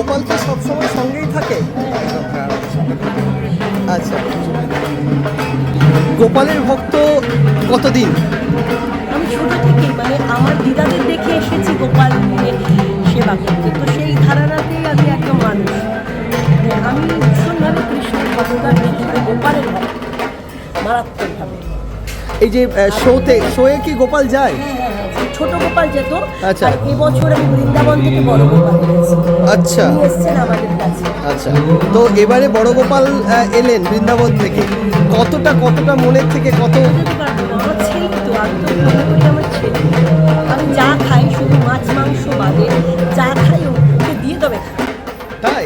গোপাল তো সবসময় সঙ্গেই থাকে। আচ্ছা। গোপালের ভক্ত কতদিন? আমি ছোট থেকে মানে আমার দিদাদের দেখে এসেছি গোপাল সেবা করতে। তো সেই ধারণাতেই আমি একদম মানুষ। মানে আমি ভীষণভাবে কৃষ্ণের ভক্তটা গোপালের ভক্ত মারাত্মকভাবে। এই যে শোতে শোয়ে কি গোপাল যায়? হ্যাঁ, ছোট গোপাল যেত আচ্ছা। এবছর আমি বৃন্দাবন থেকে বড় গোপাল আচ্ছা। এসছেন আমাদের কাছে। আচ্ছা। তো এবারে বড় গোপাল এলেন বৃন্দাবন থেকে। কতটা কতটা মনের থেকে কত আমি যা খাই শুধু মাছ মাংস বাদে যা খাই ওকে দিয়ে তবে খাই। তাই?